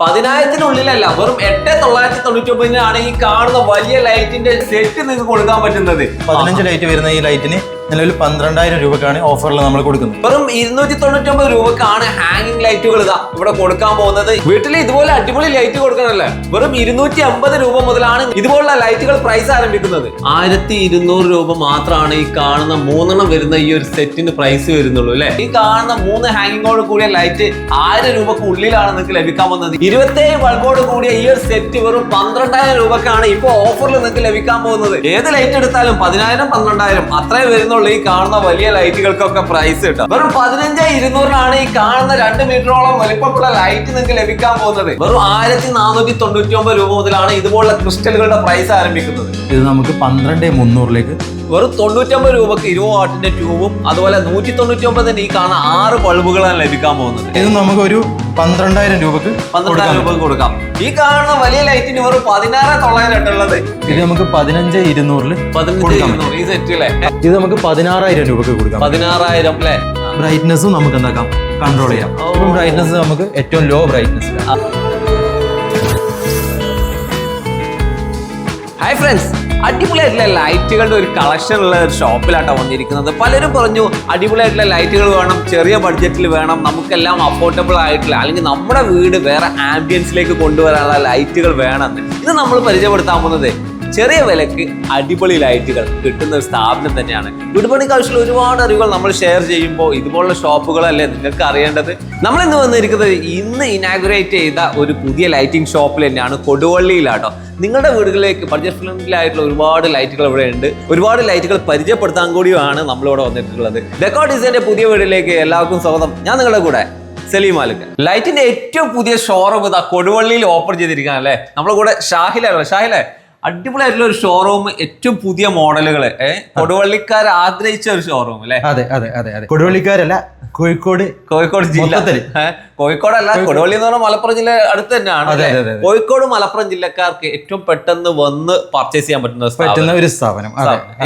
പതിനായിരത്തിനുള്ളിലല്ല വെറും എട്ട് തൊള്ളായിരത്തി തൊണ്ണൂറ്റി ഒമ്പതിനാണ് ഈ കാണുന്ന വലിയ ലൈറ്റിന്റെ സെറ്റ് നിങ്ങൾക്ക് കൊടുക്കാൻ പറ്റുന്നത്. പതിനഞ്ച് ലൈറ്റ് വരുന്ന ഈ ലൈറ്റിന് നിലവിൽ പന്ത്രണ്ടായിരം രൂപക്കാണ് ഓഫറിൽ നമ്മൾ കൊടുക്കുന്നത്. വെറും ഇരുന്നൂറ്റി തൊണ്ണൂറ്റി ഒമ്പത് രൂപക്കാണ് ഹാങ്ങിങ് ലൈറ്റുകൾ ഇതാ ഇവിടെ കൊടുക്കാൻ പോകുന്നത്. വീട്ടിൽ ഇതുപോലെ അടിപൊളി ലൈറ്റ് കൊടുക്കണല്ലേ? വെറും ഇരുന്നൂറ്റി അമ്പത് രൂപ മുതലാണ് ഇതുപോലുള്ള ലൈറ്റുകൾ പ്രൈസ് ആരംഭിക്കുന്നത്. ആയിരത്തി ഇരുന്നൂറ് രൂപ മാത്രമാണ് ഈ കാണുന്ന മൂന്നെണ്ണം വരുന്ന ഈ ഒരു സെറ്റിന് പ്രൈസ് വരുന്നുള്ളൂ അല്ലെ? ഈ കാണുന്ന മൂന്ന് ഹാങ്ങിങ്ങോട് കൂടിയ ലൈറ്റ് ആയിരം രൂപക്ക് ഉള്ളിലാണ് നിങ്ങൾക്ക് ലഭിക്കാൻ പോകുന്നത്. ഇരുപത്തേഴ് ബൾബോട് കൂടിയ ഈ ഒരു സെറ്റ് വെറും പന്ത്രണ്ടായിരം രൂപക്കാണ് ഇപ്പോൾ ഓഫറിൽ നിങ്ങൾക്ക് ലഭിക്കാൻ പോകുന്നത്. ഏത് ലൈറ്റ് എടുത്താലും പതിനായിരം പന്ത്രണ്ടായിരം അത്രേ വരുന്നുള്ളൂ. ഈ കാണുന്ന വലിയ ലൈറ്റുകൾക്കൊക്കെ പ്രൈസ് കിട്ടും. വെറും പതിനഞ്ച് ഇരുന്നൂറിനാണ് ഈ കാണുന്ന രണ്ട് മീറ്ററോളം വലിപ്പമുള്ള ലൈറ്റ് നിങ്ങൾക്ക് ലഭിക്കാൻ പോകുന്നത്. വെറും ആയിരത്തി നാനൂറ്റി തൊണ്ണൂറ്റി ഒമ്പത് രൂപ മുതലാണ് ഇതുപോലുള്ള ക്രിസ്റ്റലുകളുടെ പ്രൈസ് ആരംഭിക്കുന്നത്. ഇത് നമുക്ക് പന്ത്രണ്ട് മുന്നൂറിലേക്ക് വെറും തൊണ്ണൂറ്റമ്പത് രൂപക്ക് ഇരുപത് വാട്ടിന്റെ ട്യൂബും അതുപോലെ നൂറ്റി തൊണ്ണൂറ്റി ഒമ്പതിന് ഈ കാണുന്ന ആറ് ബൾബുകളാണ് ലഭിക്കാൻ പോകുന്നത്. ഇത് നമുക്ക് ഒരു പന്ത്രണ്ടായിരം രൂപക്ക് പന്ത്രണ്ടായിരം രൂപക്ക് കൊടുക്കാം. ഈ കാണുന്ന വലിയ ലൈറ്റിന് വെറും പതിനാറ് തൊള്ളായിരട്ടുള്ളത് ഇത് നമുക്ക് പതിനഞ്ച് ഇരുന്നൂറിൽ ഈ ഇത് നമുക്ക് പതിനാറായിരം രൂപക്ക് കൊടുക്കാം. പതിനാറായിരം അല്ലേ? ബ്രൈറ്റ്നസ്സും നമുക്ക് എന്താക്കാം? കൺട്രോൾ ചെയ്യാം. ബ്രൈറ്റ്നസ് നമുക്ക് ഏറ്റവും ലോ. ബ്രൈറ്റ്നസ് ഹായ് ഫ്രണ്ട്സ് അടിപൊളിയായിട്ടുള്ള ലൈറ്റുകളുടെ ഒരു കളക്ഷൻ ഉള്ള ഒരു ഷോപ്പിലാട്ടോ വന്നിരിക്കുന്നത്. പലരും പറഞ്ഞു അടിപൊളിയായിട്ടുള്ള ലൈറ്റുകൾ വേണം ചെറിയ ബഡ്ജറ്റിൽ വേണം നമുക്കെല്ലാം അഫോർഡബിൾ ആയിട്ടുള്ള അല്ലെങ്കിൽ നമ്മുടെ വീട് വേറെ ആംബിയൻസിലേക്ക് കൊണ്ടുവരാനുള്ള ലൈറ്റുകൾ വേണമെന്ന്. ഇത് നമ്മൾ പരിചയപ്പെടുത്താൻ പോകുന്നത് ചെറിയ വിലക്ക് അടിപൊളി ലൈറ്റുകൾ കിട്ടുന്ന ഒരു സ്ഥാപനം തന്നെയാണ്. ഗുഡ് മോർണിംഗ് ആവശ്യമുള്ള ഒരുപാട് അറിവുകൾ നമ്മൾ ഷെയർ ചെയ്യുമ്പോൾ ഇതുപോലുള്ള ഷോപ്പുകളല്ലേ നിങ്ങൾക്ക് അറിയേണ്ടത്. നമ്മൾ ഇന്ന് വന്നിരിക്കുന്നത് ഇന്ന് ഇനാഗുറേറ്റ് ചെയ്ത ഒരു പുതിയ ലൈറ്റിംഗ് ഷോപ്പിൽ തന്നെയാണ് കൊടുവള്ളിയിലാട്ടോ. നിങ്ങളുടെ വീടുകളിലേക്ക് ബഡ്ജറ്റ് ഫ്രണ്ട്ലിയായിട്ടുള്ള ഒരുപാട് ലൈറ്റുകൾ ഇവിടെ ഉണ്ട്. ഒരുപാട് ലൈറ്റുകൾ പരിചയപ്പെടുത്താൻ കൂടിയാണ് നമ്മളിവിടെ വന്നിട്ടുള്ളത്. ഡെക്കോ ഡിസൈന്റെ പുതിയ വീടിലേക്ക് എല്ലാവർക്കും സ്വാഗതം. ഞാൻ നിങ്ങളുടെ കൂടെ സലീം മാലിക്. ലൈറ്റിന്റെ ഏറ്റവും പുതിയ ഷോറൂം ഇതാ കൊടുവള്ളിയിൽ ഓപ്പൺ ചെയ്തിരിക്കുകയാണ് അല്ലേ? നമ്മുടെ കൂടെ ഷാഹിലല്ലോ ഷാഹിലെ അടിപൊളിയായിട്ടുള്ള ഒരു ഷോറൂം ഏറ്റവും പുതിയ മോഡലുകൾ കൊടുവള്ളിക്കാർ ആഗ്രഹിച്ച ഒരു ഷോറൂം അല്ലേ? അതെ അതെ അതെ അതെ. കൊടുവള്ളിക്കാരല്ല കോഴിക്കോട് കോഴിക്കോട് ജില്ല. കോഴിക്കോടല്ല കൊടുവള്ളി എന്ന് പറഞ്ഞാൽ മലപ്പുറം ജില്ല അടുത്ത് തന്നെയാണ്. കോഴിക്കോട് മലപ്പുറം ജില്ലക്കാർക്ക് ഏറ്റവും പെട്ടെന്ന് വന്ന് പർച്ചേസ് ചെയ്യാൻ പറ്റുന്ന പറ്റുന്ന ഒരു സ്ഥാപനം.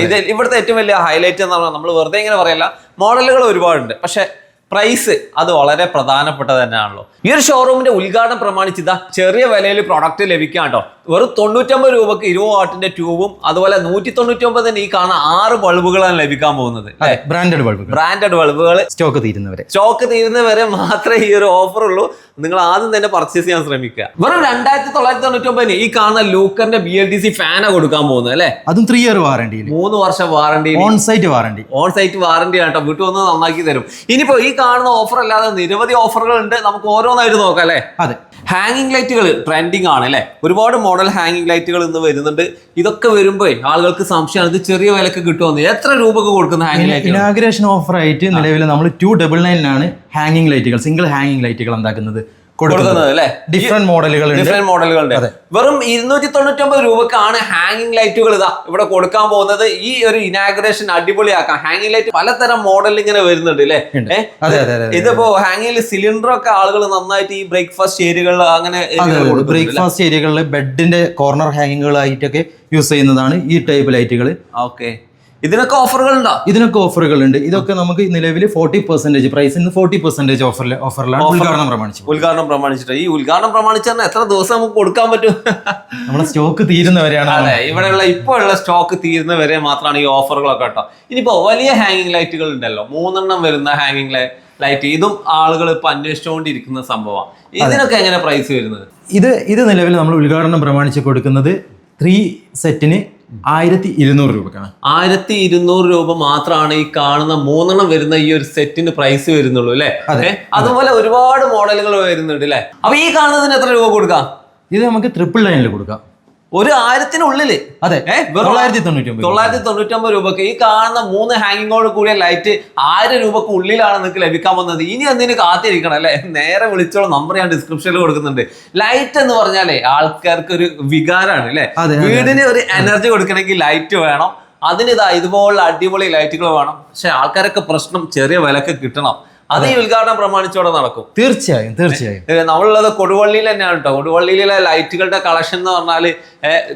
ഇത് ഇവിടുത്തെ ഏറ്റവും വലിയ ഹൈലൈറ്റ് എന്ന് പറഞ്ഞാൽ നമ്മൾ വെറുതെ ഇങ്ങനെ പറയല്ല മോഡലുകൾ ഒരുപാടുണ്ട്. പക്ഷെ പ്രൈസ് അത് വളരെ പ്രധാനപ്പെട്ടത് തന്നെയാണല്ലോ. ഈ ഒരു ഷോറൂമിന്റെ ഉദ്ഘാടനം പ്രമാണിച്ച് ഇതാ ചെറിയ വിലയിൽ പ്രൊഡക്റ്റ് ലഭിക്കാം കേട്ടോ വെറും തൊണ്ണൂറ്റമ്പത് രൂപക്ക് ഇരുപത് വാട്ടിന്റെ ട്യൂബും അതുപോലെ നൂറ്റി തൊണ്ണൂറ്റി ഒമ്പതിന് ഈ കാണുന്ന ആറ് ബൾബുകളാണ് ലഭിക്കാൻ പോകുന്നത്. ബ്രാൻഡഡ് ബൾബുകൾ ബ്രാൻഡഡ് ബൾബുകൾ സ്റ്റോക്ക് തീരുന്നവരെ. സ്റ്റോക്ക് തീരുന്നവരെ മാത്രമേ ഈ ഒരു ഓഫർ ഉള്ളൂ. നിങ്ങൾ ആദ്യം തന്നെ പർച്ചേസ് ചെയ്യാൻ ശ്രമിക്കുക. വെറും രണ്ടായിരത്തി തൊള്ളായിരത്തി തൊണ്ണൂറ്റി ഒമ്പതിന് ഈ കാണുന്ന ലൂക്കറിന്റെ ബി എൽ ഡി സി ഫാനാ കൊടുക്കാൻ പോകുന്നത് അല്ലെ? അതും ത്രീ ഇയർ വാറണ്ടിയിൽ മൂന്ന് വർഷം warranty on site warranty on site warranty ആട്ടോ വീട്ടിൽ വന്ന് നന്നാക്കി തരും. ഇനിയിപ്പോ ഈ കാണുന്ന ഓഫർ അല്ലാതെ നിരവധി ഓഫറുകൾ ഉണ്ട് നമുക്ക് ഓരോന്നായിട്ട് നോക്കാം അല്ലെ? അതെ. ഹാങ്ങിങ് ലൈറ്റുകൾ ട്രെൻഡിങ് ആണ് അല്ലെ? ഒരുപാട് മോഡൽ ഹാങ്ങിങ് ലൈറ്റുകൾ ഇന്ന് വരുന്നുണ്ട്. ഇതൊക്കെ വരുമ്പോൾ ആളുകൾക്ക് സംശയം ഇത് ചെറിയ വിലക്ക് കിട്ടുമെന്ന് എത്ര രൂപക്ക് കൊടുക്കുന്ന ഹാങ്ങിങ് ലൈറ്റ് ഇനാഗ്രേഷൻ ഓഫർ ആയിട്ട് നിലവിൽ നമ്മൾ ടു ഡബിൾ നയനിലാണ് ഹാങ്ങിങ് ലൈറ്റുകൾ സിംഗിൾ ഹാങ്ങിങ് ലൈറ്റുകൾ എന്താക്കുന്നത് കൊടുക്കുന്നത്. അല്ലേ ഡിഫറെന്റ് മോഡലുകൾ ഡിഫറെന്റ് മോഡലുകളുണ്ട് വെറും ഇരുന്നൂറ്റി തൊണ്ണൂറ്റി ഒമ്പത് രൂപക്കാണ് ഹാങ്ങിങ് ലൈറ്റുകൾ ഇതാ ഇവിടെ കൊടുക്കാൻ പോകുന്നത്. ഈ ഒരു ഇനാഗ്രേഷൻ അടിപൊളിയാക്കാം. ഹാങ്ങിങ് ലൈറ്റ് പലതരം മോഡൽ ഇങ്ങനെ വരുന്നുണ്ട് അല്ലേ. ഇതിപ്പോ ഹാങ്ങിൽ സിലിണ്ടർ ഒക്കെ ആളുകൾ നന്നായിട്ട് ഈ ബ്രേക്ക്ഫാസ്റ്റ് ഏരിയകളിൽ അങ്ങനെ? ബ്രേക്ക്ഫാസ്റ്റ് ഏരിയകളിൽ ബെഡിന്റെ കോർണർ ഹാങ്ങിങ്ങുകളായിട്ടൊക്കെ യൂസ് ചെയ്യുന്നതാണ് ഈ ടൈപ്പ് ലൈറ്റുകൾ ഓക്കെ ഇതിനൊക്കെ ഓഫറുകൾ ഉണ്ടോ? ഇതിനൊക്കെ ഓഫറുകൾ ഉണ്ട്. ഇതൊക്കെ നമുക്ക് നിലവിൽ ഫോർട്ടി പെർസെന്റേജ് പ്രൈസിന് ഫോർട്ടി പെർസെന്റേജ് ഓഫറിൽ ഓഫറിലാണ്. ഉദ്ഘാടനം പ്രമാണിച്ചു ഉദ്ഘാടനം പ്രമാണിച്ചിട്ട്. ഈ ഉദ്ഘാടനം പ്രമാണിച്ചാൽ എത്ര ദിവസം നമുക്ക് കൊടുക്കാൻ പറ്റും? നമ്മുടെ സ്റ്റോക്ക് തീരുന്നവരെയാണ് അതെ ഇവിടെയുള്ള ഇപ്പോൾ ഉള്ള സ്റ്റോക്ക് തീരുന്നവരെ മാത്രമാണ് ഈ ഓഫറുകളൊക്കെ കേട്ടോ. ഇനിയിപ്പോ വലിയ ഹാങ്ങിങ് ലൈറ്റുകൾ ഉണ്ടല്ലോ. മൂന്നെണ്ണം വരുന്ന ഹാങ്ങിങ് ലൈറ്റ് ഇതും ആളുകൾ ഇപ്പൊ അന്വേഷിച്ചുകൊണ്ടിരിക്കുന്ന സംഭവമാണ് ഇതിനൊക്കെ എങ്ങനെ പ്രൈസ് വരുന്നത്? ഇത് ഇത് നിലവിൽ നമ്മൾ ഉദ്ഘാടനം പ്രമാണിച്ച് കൊടുക്കുന്നത് ത്രീ സെറ്റിന് ആയിരത്തി ഇരുന്നൂറ് രൂപക്കാണ്. ആയിരത്തി ഇരുന്നൂറ് രൂപ മാത്രമാണ് ഈ കാണുന്ന മൂന്നെണ്ണം വരുന്ന ഈ ഒരു സെറ്റിന് പ്രൈസ് വരുന്നുള്ളൂ അല്ലേ? അതെ. അതുപോലെ ഒരുപാട് മോഡലുകൾ വരുന്നുണ്ട് അല്ലേ? അപ്പൊ ഈ കാണുന്നതിന് എത്ര രൂപ കൊടുക്കാം? ഇത് നമുക്ക് ട്രിപ്പിൾ ലൈനിൽ കൊടുക്കാം. ഒരു ആയിരത്തിനുള്ളിൽ അതെ തൊള്ളായിരത്തി തൊണ്ണൂറ്റി തൊള്ളായിരത്തി തൊണ്ണൂറ്റി ഒമ്പത് രൂപക്ക് ഈ കാണുന്ന മൂന്ന് ഹാങ്ങിങ്ങോട് കൂടിയ ലൈറ്റ് ആയിരം രൂപക്ക് ഉള്ളിലാണ് നിങ്ങൾക്ക് ലഭിക്കാൻ പോകുന്നത് ഇനി എന്തിനു കാത്തിരിക്കണം അല്ലെ? നേരെ വിളിച്ചോളൂ. നമ്പർ ഞാൻ ഡിസ്ക്രിപ്ഷനിൽ കൊടുക്കുന്നുണ്ട്. ലൈറ്റ് എന്ന് പറഞ്ഞാലേ ആൾക്കാർക്ക് ഒരു വികാരമാണ് അല്ലെ? വീടിന് ഒരു എനർജി കൊടുക്കണമെങ്കിൽ ലൈറ്റ് വേണം. അതിന് ഇതാ ഇതുപോലുള്ള അടിപൊളി ലൈറ്റുകൾ വേണം. പക്ഷെ ആൾക്കാരൊക്കെ പ്രശ്നം ചെറിയ വിലക്ക് കിട്ടണം. അത് ഈ ഉദ്ഘാടനം പ്രമാണിച്ചോടെ നടക്കും. തീർച്ചയായും തീർച്ചയായും. നമ്മളുള്ളത് കൊടുവള്ളിയിൽ തന്നെയാണ് കേട്ടോ കൊടുവള്ളിയിലെ ലൈറ്റുകളുടെ കളക്ഷൻ എന്ന് പറഞ്ഞാൽ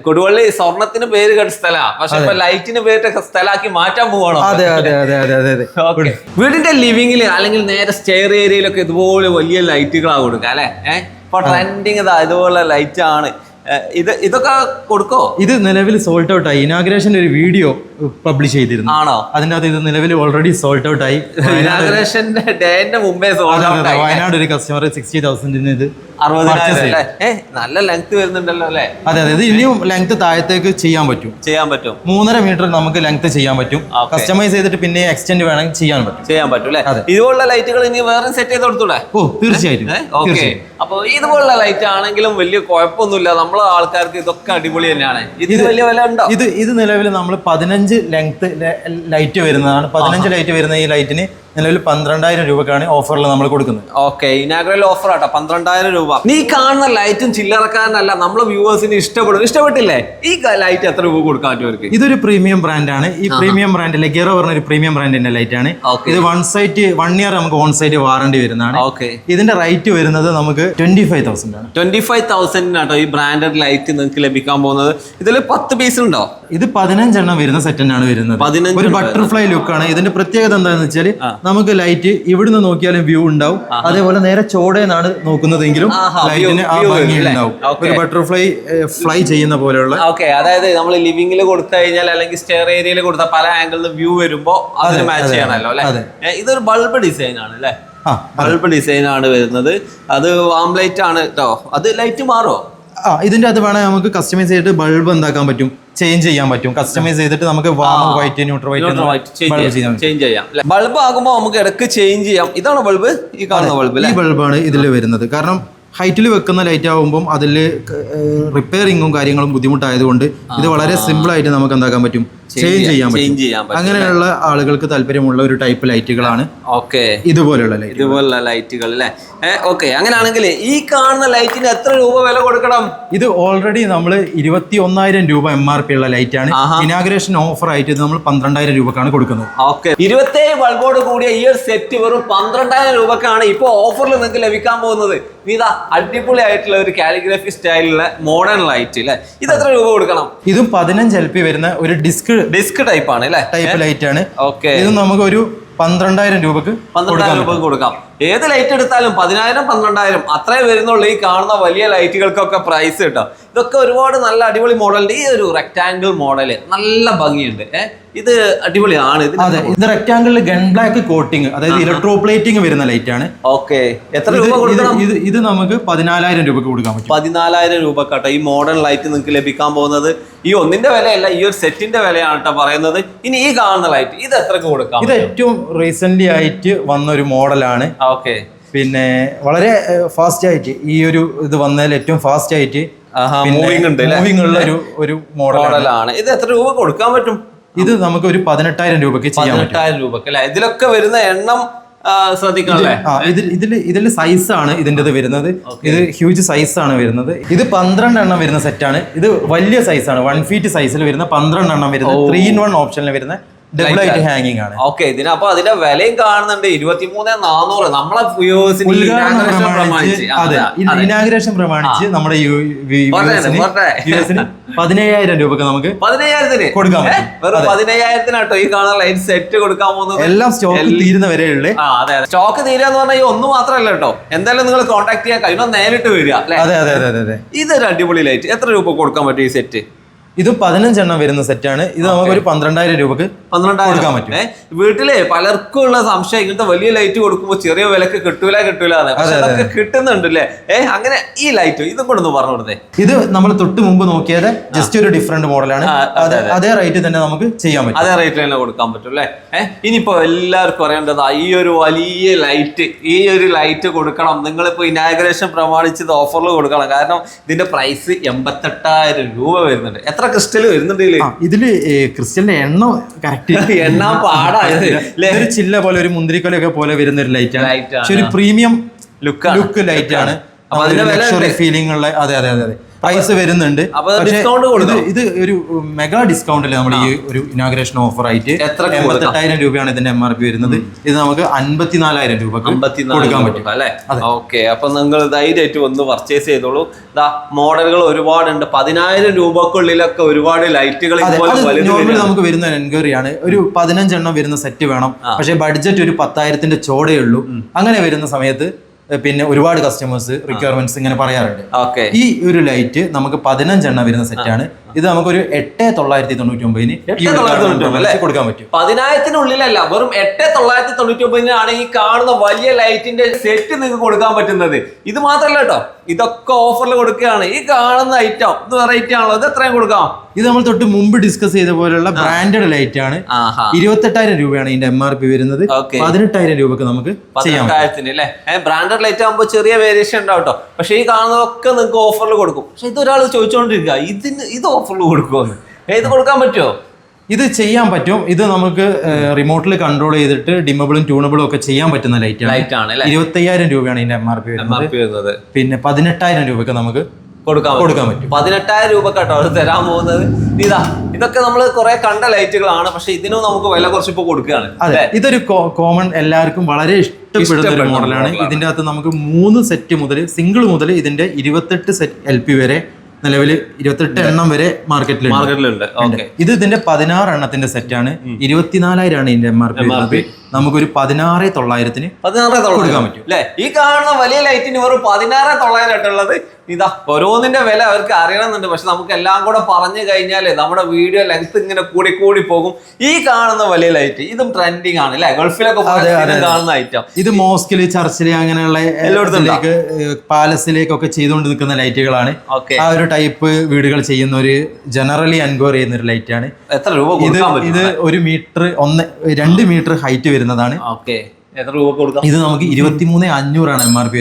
കൊടുവള്ളി സ്വർണത്തിന് പേര് കേട്ട സ്ഥലമാണ് പക്ഷെ ഇപ്പൊ ലൈറ്റിന് പേരിട്ട സ്ഥലമാക്കി മാറ്റാൻ പോവാണോ. അതെ അതെ അതെ അതെ അതെ വീടിന്റെ ലിവിംഗിൽ അല്ലെങ്കിൽ നേരെ സ്റ്റെയർ ഏരിയയിലൊക്കെ ഇതുപോലെ വലിയ ലൈറ്റുകളാണ് കൊടുക്കുക അല്ലെ? ഏഹ് ഇപ്പൊ ട്രെൻഡിങ് ഇതാ ഇതുപോലെ ലൈറ്റ് ആണ് ഇത് ഇതൊക്കെ കൊടുക്കോ? ഇത് നിലവിൽ സോൾട്ട് ഔട്ടായി ഇനാഗ്രേഷന്റെ ഒരു വീഡിയോ പബ്ലിഷ് ചെയ്തിരുന്നു. ആണോ? അതിന്റെ അകത്ത് ഇത് നിലവിൽ ഓൾറെഡി സോൾട്ട് ഔട്ട് ആയി. വയനാട് ഒരു കസ്റ്റമർ സിക്സ്റ്റി തൗസൻഡിന് ഇത് നല്ല ലെങ്ത് വരുന്നുണ്ടല്ലോ അല്ലേ? അതെ അതെ ഇനിയും ലെങ്ത് താഴത്തേക്ക് ചെയ്യാൻ പറ്റും. ചെയ്യാൻ പറ്റും. മൂന്നര മീറ്റർ നമുക്ക് ലെങ്ത് ചെയ്യാൻ പറ്റും. കസ്റ്റമൈസ് ചെയ്തിട്ട് പിന്നെ എക്സ്റ്റെൻഡ് വേണമെങ്കിൽ ചെയ്യാൻ പറ്റും. ചെയ്യാൻ പറ്റും അല്ലേ. ഇതുപോലുള്ള ലൈറ്റുകൾ ഇനി വേറെ സെറ്റ് ചെയ്ത് കൊടുത്തൂടെ? ഓ തീർച്ചയായിട്ടും. ഓക്കെ തീർച്ചയായും അപ്പൊ ഇതുപോലുള്ള ലൈറ്റ് ആണെങ്കിലും വലിയ കുഴപ്പമൊന്നുമില്ല. നമ്മളെ ആൾക്കാർക്ക് ഇതൊക്കെ അടിപൊളി തന്നെയാണ്. ഇത് വലിയ വില ഉണ്ടോ? ഇത് ഇത് നിലവിൽ നമ്മൾ പതിനഞ്ച് ലെങ്ത് ലൈറ്റ് വരുന്നതാണ്. പതിനഞ്ച് ലൈറ്റ് വരുന്ന ഈ ലൈറ്റിന് നിലവിൽ പന്ത്രണ്ടായിരം രൂപക്കാണ് ഓഫറിൽ നമ്മൾ കൊടുക്കുന്നത്. ഓക്കെ ഇനാഗ്രൽ ഓഫർ ആട്ടോ. പന്ത്രണ്ടായിരം രൂപ. നീ കാണുന്ന ലൈറ്റും ചില്ലറക്കാരനല്ല നമ്മളെ വ്യൂവേഴ്സിന് ഇഷ്ടപ്പെടും. ഇഷ്ടപ്പെട്ടില്ലേ? ഈ ലൈറ്റ് എത്ര രൂപ കൊടുക്കാൻ പറ്റും ഇതൊരു പ്രീമിയം ബ്രാൻഡാണ് ഈ പ്രീമിയം ബ്രാൻഡിലെ ഗിയറോ പറഞ്ഞ ഒരു പ്രീമിയം ബ്രാൻഡിന്റെ ലൈറ്റ് ആണ്. ഇത് വൺ സൈറ്റ് വൺ ഇയർ നമുക്ക് ഓൺ സൈറ്റ് വാറണ്ടി വരുന്നതാണ്. ഓക്കെ. ഇതിന്റെ റേറ്റ് വരുന്നത് നമുക്ക് ട്വന്റി ഫൈവ് തൗസൻഡ് ആണ് ട്വന്റി ഫൈവ് തൗസൻഡിനാട്ടോ ഈ ബ്രാൻഡഡ് ലൈറ്റ് നിങ്ങൾക്ക് ലഭിക്കാൻ പോകുന്നത്. ഇതിൽ പത്ത് പീസ് ഉണ്ടോ? ഇത് പതിനഞ്ചെണ്ണം വരുന്ന സെറ്റ് തന്നെയാണ് വരുന്നത്. ഒരു ബട്ടർഫ്ലൈ ലുക്കാണ് ഇതിന്റെ പ്രത്യേകത എന്താണെന്ന് വെച്ചാൽ നമുക്ക് ലൈറ്റ് ഇവിടുന്ന് നോക്കിയാലും വ്യൂ ഉണ്ടാവും. അതേപോലെ നേരെ ചോടേന്നാണ് നോക്കുന്നതെങ്കിലും ലൈറ്റിന് ആ ഭംഗി ഉണ്ടാവും. ഒരു ബട്ടർഫ്ലൈ ഫ്ലൈ ചെയ്യുന്ന പോലെയുള്ള ഓക്കെ അതായത് നമ്മൾ ലിവിംഗിൽ കൊടുത്തു കഴിഞ്ഞാൽ അല്ലെങ്കിൽ സ്റ്റെയർ ഏരിയയിൽ കൊടുത്ത പല ആംഗിളിൽ വ്യൂ വരുമ്പോ അതിന് മാച്ച് ചെയ്യണമല്ലോ അല്ലെ. ഇതൊരു ബൾബ് ഡിസൈൻ ആണ് അല്ലേ? ബൾബ് ഡിസൈൻ ആണ് വരുന്നത്. അത് വാം ലൈറ്റ് ആണ് കേട്ടോ അത് ലൈറ്റ് മാറോ ആ ഇതിന്റെ അത് വേണേൽ നമുക്ക് കസ്റ്റമൈസ് ചെയ്തിട്ട് ബൾബ് എന്താക്കാൻ പറ്റും? ചേഞ്ച് ചെയ്യാൻ പറ്റും. കസ്റ്റമൈസ് ചെയ്തിട്ട് നമുക്ക് warm white neutral white change ചെയ്യാം. ബൾബ് ആകുമ്പോൾ നമുക്ക് ഇടയ്ക്ക് ചേഞ്ച് ചെയ്യാം. ഇതാണ് ബൾബ് ഈ കാണുന്ന ബൾബ് ഈ ബൾബാണ് ഇതിൽ വരുന്നത്. കാരണം ഹൈറ്റിൽ വെക്കുന്ന ലൈറ്റ് ആകുമ്പോൾ അതിൽ റിപ്പയറിങ്ങും കാര്യങ്ങളും ബുദ്ധിമുട്ടായതുകൊണ്ട് ഇത് വളരെ സിമ്പിൾ ആയിട്ട് നമുക്ക് എന്താക്കാൻ പറ്റും? ചേഞ്ച് ചെയ്യാൻ പറ്റും ചേഞ്ച് ചെയ്യാൻ പറ്റും. അങ്ങനെയുള്ള ആളുകൾക്ക് താല്പര്യമുള്ള ഒരു ടൈപ്പ് ലൈറ്റുകളാണ് ഓക്കെ ഇതുപോലുള്ള ലൈറ്റ് ഇതുപോലുള്ള ലൈറ്റുകൾ അല്ലേ? ഓക്കെ അങ്ങനെയാണെങ്കിൽ ഈ കാണുന്ന ലൈറ്റിന് എത്ര രൂപ വില കൊടുക്കണം? ഇത് ഓൾറെഡി നമ്മൾ ഇരുപത്തി ഒന്നായിരം രൂപ എം ആർ പി ഉള്ള ലൈറ്റ് ആണ് ഇനാഗ്രേഷൻ ഓഫർ ആയിട്ട് ഇത് നമ്മൾ പന്ത്രണ്ടായിരം രൂപക്കാണ് കൊടുക്കുന്നത്. ഓക്കെ ഇരുപത്തേഴ് ബൾബോട് കൂടിയ ഈ ഒരു സെറ്റ് വെറും പന്ത്രണ്ടായിരം രൂപക്കാണ് ഇപ്പോൾ ഓഫറിൽ നിങ്ങൾക്ക് ലഭിക്കാൻ പോകുന്നത്. ഇതാ അടിപൊളി ആയിട്ടുള്ള ഒരു കാലിഗ്രഫി സ്റ്റൈലിലുള്ള മോഡേൺ ലൈറ്റ് അല്ലേ ഇത് എത്ര രൂപ കൊടുക്കണം? ഇതും പതിനഞ്ച് എൽ പി വരുന്ന ഒരു ഡിസ്ക് ഡിസ്ക് ടൈപ്പ് ആണ് അല്ലേ? ടൈപ്പ് ലൈറ്റ് ആണ് ഓക്കെ. ഇത് നമുക്ക് ഒരു പന്ത്രണ്ടായിരം രൂപക്ക് പന്ത്രണ്ടായിരം രൂപ കൊടുക്കാം. ഏത് ലൈറ്റ് എടുത്താലും പതിനായിരം പന്ത്രണ്ടായിരം അത്രേ വരുന്നുള്ളൂ ഈ കാണുന്ന വലിയ ലൈറ്റുകൾക്കൊക്കെ പ്രൈസ് കിട്ടും. ഇതൊക്കെ ഒരുപാട് നല്ല അടിപൊളി മോഡലുണ്ട് ഈ ഒരു റെക്ടാങ്കിൾ മോഡൽ നല്ല ഭംഗിയുണ്ട്. ഇത് അടിപൊളിയാണ്. അതെ ഇത് റെക്ടാങ്കിളിൽ ഗൺ ബ്ലാക്ക് കോട്ടിങ് അതായത് ഇലക്ട്രോ ഇലക്ട്രോപ്ലേറ്റിംഗ് വരുന്ന ലൈറ്റ് ആണ്. ഓക്കെ. എത്ര രൂപ കൊടുക്കണം? ഇത് ഇത് നമുക്ക് പതിനാലായിരം രൂപക്ക് കൊടുക്കാൻ പറ്റും. പതിനാലായിരം രൂപ കേട്ടോ. ഈ മോഡേൺ ലൈറ്റ് നിങ്ങൾക്ക് ലഭിക്കാൻ പോകുന്നത്. ഈ ഒന്നിന്റെ വിലയല്ല ഈ ഒരു സെറ്റിന്റെ വിലയാണ് കേട്ടോ പറയുന്നത്. ഇനി ഈ കാണുന്ന ലൈറ്റ് ഇത് എത്രക്ക് കൊടുക്കാം ഇത് ഏറ്റവും റീസെന്റ് ആയിട്ട് വന്ന ഒരു മോഡലാണ് പിന്നെ വളരെ ഫാസ്റ്റ് ആയിട്ട് ഈ ഒരു ഇത് വന്നതിൽ ഏറ്റവും ഫാസ്റ്റ് ആയിട്ട് മൂവിംഗ് ഉള്ള ഒരു ഒരു മോഡലാണ്. ഇത് എത്ര രൂപ കൊടുക്കാൻ പറ്റും? ഇത് നമുക്ക് ഒരു പതിനെട്ടായിരം രൂപക്ക് ചെയ്യാം പതിനെട്ടായിരം രൂപക്ക് അല്ലെ? ഇതിലൊക്കെ വരുന്ന എണ്ണം ഇതിൽ ഇതിൽ സൈസ് ആണ് ഇതിന്റെത് വരുന്നത്. ഇത് ഹ്യൂജ് സൈസ് ആണ് വരുന്നത്. ഇത് പന്ത്രണ്ട് എണ്ണം വരുന്ന സെറ്റാണ് ഇത് വലിയ സൈസ് ആണ്. വൺ ഫീറ്റ് സൈസിൽ വരുന്ന പന്ത്രണ്ട് എണ്ണം വരുന്ന ത്രീ ഇൻ വൺ ഓപ്ഷനിൽ വരുന്ന ഡബിൾ ആയിട്ട് ഹാങ്ങിങ് ആണ്. ഓക്കെ ഇതിന് അപ്പൊ അതിന്റെ വിലയും കാണുന്നുണ്ട്. ഇരുപത്തിമൂന്ന് നാനൂറ് നമ്മളെ. ഇനാഗ്രേഷൻ പ്രമാണിച്ച് നമ്മുടെ പതിനയ്യായിരം രൂപക്ക് നമുക്ക് പതിനയ്യായിരത്തിന്? കൊടുക്കാൻ? വെറും. പതിനയ്യായിരത്തിനാട്ടോ ഈ കാണുന്ന ലൈറ്റ് സെറ്റ് കൊടുക്കാൻ പോകുന്നത്? എല്ലാം സ്റ്റോക്ക് തീരുന്ന വരെയുള്ള. അതെ സ്റ്റോക്ക് സ്റ്റോക്ക് തീരാന്ന് പറഞ്ഞാൽ ഈ ഒന്ന് മാത്രമല്ല കേട്ടോ. എന്തായാലും നിങ്ങൾ കോൺടാക്ട് ചെയ്യാൻ കഴിയുമ്പോൾ നേരിട്ട് വരിക അതെ അതെ അതെ അതെ ഇതൊരു അടിപൊളി ലൈറ്റ് എത്ര രൂപ കൊടുക്കാൻ പറ്റും ഈ സെറ്റ് ഇത് പതിനഞ്ചെണ്ണം വരുന്ന സെറ്റാണ് ഇത് നമുക്ക് ഒരു പന്ത്രണ്ടായിരം രൂപക്ക് പന്ത്രണ്ടായിരം കൊടുക്കാൻ പറ്റും. വീട്ടിലെ പലർക്കും ഉള്ള സംശയം ഇങ്ങനത്തെ വലിയ ലൈറ്റ് കൊടുക്കുമ്പോൾ ചെറിയ വിലക്ക് കിട്ടൂല കിട്ടൂല അതൊക്കെ കിട്ടുന്നുണ്ട് അല്ലേ അങ്ങനെ ഈ ലൈറ്റ് ഇതും കൂടെ ഒന്ന് പറഞ്ഞു കൊടുത്തേ. ഇത് നമ്മൾ തൊട്ട് മുമ്പ് നോക്കിയത് ജസ്റ്റ് ഒരു ഡിഫറെന്റ് മോഡലാണ് അതേ റേറ്റ് തന്നെ നമുക്ക് ചെയ്യാൻ പറ്റും. അതേ റേറ്റ് തന്നെ കൊടുക്കാൻ പറ്റും അല്ലേ ഏഹ് ഇനിയിപ്പോ എല്ലാവർക്കും അറിയേണ്ടത് ഈ ഒരു വലിയ ലൈറ്റ് ഈ ഒരു ലൈറ്റ് കൊടുക്കണം. നിങ്ങളിപ്പോ ഇനാഗ്രേഷൻ പ്രമാണിച്ച് ഇത് ഓഫറിൽ കൊടുക്കണം. കാരണം ഇതിന്റെ പ്രൈസ് എൺപത്തെട്ടായിരം രൂപ വരുന്നുണ്ട്. എത്ര ക്രിസ്റ്റൽ ഇതിൽ ക്രിസ്ത്യന്റെ എണ്ണ ക്രിസ്റ്റലിന്റെ എണ്ണം കറക്റ്റ് എണ്ണ പാടാണ് ചില്ല പോലെ ഒരു മുന്തിരിക്കൊലൊക്കെ പോലെ വരുന്ന ഒരു ലൈറ്റ് ആണ്. പക്ഷെ ഒരു പ്രീമിയം ലുക്ക് ലുക്ക് ലൈറ്റ് ആണ്. ഫീലിംഗ് ഉള്ള അതെ അതെ അതെ അതെ. പ്രൈസ് വരുന്നുണ്ട്. ഇത് ഒരു മെഗാ ഡിസ്കൗണ്ട് അല്ലേ നമ്മൾ ഈ ഒരു ഇനാഗ്രേഷൻ ഓഫർ ആയിട്ട്? എത്ര എൺപത്തെട്ടായിരം രൂപയാണ് ഇതിന്റെ എം ആർ പി വരുന്നത്. ഇത് നമുക്ക് അൻപത്തിനാലായിരം രൂപ കൊടുക്കാൻ പറ്റും. അല്ലേ? ഓക്കെ. അപ്പൊ നിങ്ങൾ ധൈര്യമായിട്ട് ഒന്ന് പർച്ചേസ് ചെയ്തോളൂ. ഇതാ മോഡലുകൾ ഒരുപാടുണ്ട്. പതിനായിരം രൂപക്കുള്ളിലൊക്കെ ഒരുപാട് ലൈറ്റുകൾ നോർമലി നമുക്ക് വരുന്ന എൻക്വയറി ആണ്. ഒരു പതിനഞ്ചെണ്ണം വരുന്ന സെറ്റ് വേണം. പക്ഷേ ബഡ്ജറ്റ് ഒരു പത്തായിരത്തിന്റെ ചോടേ ഉള്ളൂ. അങ്ങനെ വരുന്ന സമയത്ത് പിന്നെ ഒരുപാട് കസ്റ്റമേഴ്സ് റിക്വയർമെന്റ്സ് ഇങ്ങനെ പറയാറുണ്ട്. ഈ ഒരു ലൈറ്റ് നമുക്ക് പതിനഞ്ചെണ്ണം വരുന്ന സെറ്റാണ് ഇത് നമുക്കൊരു എട്ട് തൊള്ളായിരത്തി തൊണ്ണൂറ്റി ഒമ്പതിന് കൊടുക്കാൻ പറ്റും. പതിനായിരത്തിനുള്ളിലല്ല വെറും എട്ട് തൊള്ളായിരത്തി തൊണ്ണൂറ്റി ഒമ്പതിനാണ് ഈ കാണുന്ന വലിയ ലൈറ്റിന്റെ സെറ്റ് നിങ്ങൾക്ക് കൊടുക്കാൻ പറ്റുന്നത്. ഇത് മാത്രമല്ല കേട്ടോ ഇതൊക്കെ ഓഫറിൽ കൊടുക്കുകയാണ്. ഈ കാണുന്ന ഐറ്റം ഇത് വെറൈറ്റി ആണല്ലോ ഇത് എത്രയും കൊടുക്കാം. ഇത് നമ്മൾ തൊട്ട് മുമ്പ് ഡിസ്കസ് ചെയ്ത പോലെയുള്ള ബ്രാൻഡഡ് ലൈറ്റ് ആണ്. ഇരുപത്തെട്ടായിരം രൂപയാണ് ഇതിന്റെ എം ആർ പി വരുന്നത്. പതിനെട്ടായിരം രൂപക്ക് നമുക്ക് ചെയ്യാം. പതിനെട്ടായിരത്തിന് അല്ലേ ബ്രാൻഡഡ് ലൈറ്റ് ആകുമ്പോൾ ചെറിയ വേരിയേഷൻ ഉണ്ടാവും കേട്ടോ പക്ഷെ ഈ കാണുന്നതൊക്കെ നിങ്ങൾക്ക് ഓഫറിൽ കൊടുക്കും. പക്ഷെ ഇതൊരാൾ ചോദിച്ചുകൊണ്ടിരിക്കുക ഇതിന് ഇത് ഓഫറിൽ കൊടുക്കുമെന്ന്. ഏത് ഇത് കൊടുക്കാൻ പറ്റുമോ ഇത് ചെയ്യാൻ പറ്റും. ഇത് നമുക്ക് റിമോട്ടിൽ കൺട്രോൾ ചെയ്തിട്ട് ഡിമബിളും ട്യൂണബിളും ഒക്കെ ചെയ്യാൻ പറ്റുന്ന ലൈറ്റ് ആണ്. ലൈറ്റ് ആണ് ഇരുപത്തയ്യായിരം രൂപയാണ് ഇതിന്റെ എം ആർ പി വരുന്നത്. പിന്നെ പതിനെട്ടായിരം രൂപക്ക് നമുക്ക് കൊടുക്കാൻ. കൊടുക്കാൻ പറ്റും. പതിനെട്ടായിരം രൂപ കേട്ടോ അവർ തരാൻ പോകുന്നത്. ഇതാ ഇതൊക്കെ നമ്മൾ കുറെ കണ്ട ലൈറ്റുകളാണ് പക്ഷെ ഇതിനും നമുക്ക് വില കുറച്ച് ഇപ്പൊ കൊടുക്കുകയാണ്. അതെ. ഇതൊരു കോമൺ എല്ലാവർക്കും വളരെ ഇഷ്ടപ്പെടുന്ന ഒരു മോഡലാണ്. ഇതിന്റെ അകത്ത് നമുക്ക് മൂന്ന് സെറ്റ് മുതൽ സിംഗിൾ മുതൽ ഇതിന്റെ ഇരുപത്തെട്ട് സെറ്റ് എൽ പി വരെ നിലവിൽ ഇരുപത്തെട്ട് എണ്ണം വരെ മാർക്കറ്റിൽ മാർക്കറ്റിലുണ്ട്. ഇത് ഇതിന്റെ പതിനാറ് എണ്ണത്തിന്റെ സെറ്റാണ്. ഇരുപത്തിനാലായിരം ആണ് ഇതിന്റെ എം ആർ പി നമുക്കൊരു പതിനാറ് തൊള്ളായിരത്തിന് പതിനാറ് കൊടുക്കാൻ പറ്റും. അല്ലേ ഈ കാണുന്ന വലിയ ലൈറ്റിന് വെറും പതിനാറ് തൊള്ളായിരട്ടുള്ളത് ഇതാ ഓരോന്നിന്റെ വില അവർക്ക് അറിയണമെന്നുണ്ട്. പക്ഷെ നമുക്ക് എല്ലാം കൂടെ പറഞ്ഞു കഴിഞ്ഞാൽ നമ്മുടെ വീഡിയോ ലെങ്ത് ഇങ്ങനെ കൂടി കൂടി പോകും. ഈ കാണുന്ന വലിയ ലൈറ്റ് ഇതും ട്രെൻഡിങ് ആണ് അല്ലെ ഗൾഫിലൊക്കെ കാണുന്ന ഐറ്റം ഇത് മോസ്കിൽ ചർച്ചിൽ അങ്ങനെയുള്ള എല്ലായിടത്തും പാലസിലേക്കൊക്കെ ചെയ്തുകൊണ്ട് നിൽക്കുന്ന ലൈറ്റുകളാണ് ആ ഒരു ടൈപ്പ് വീടുകൾ ചെയ്യുന്ന ഒരു ജനറലി അൻകോർ ചെയ്യുന്ന ഒരു ലൈറ്റ് ആണ് എത്ര രൂപ ഇത് ഒരു മീറ്റർ ഒന്ന് രണ്ട് മീറ്റർ ഹൈറ്റ് വരുന്നതാണ് ഓക്കെ. ഇത് നമുക്ക് ഇരുപത്തിമൂന്ന് അഞ്ഞൂറാണ് എം ആർ പി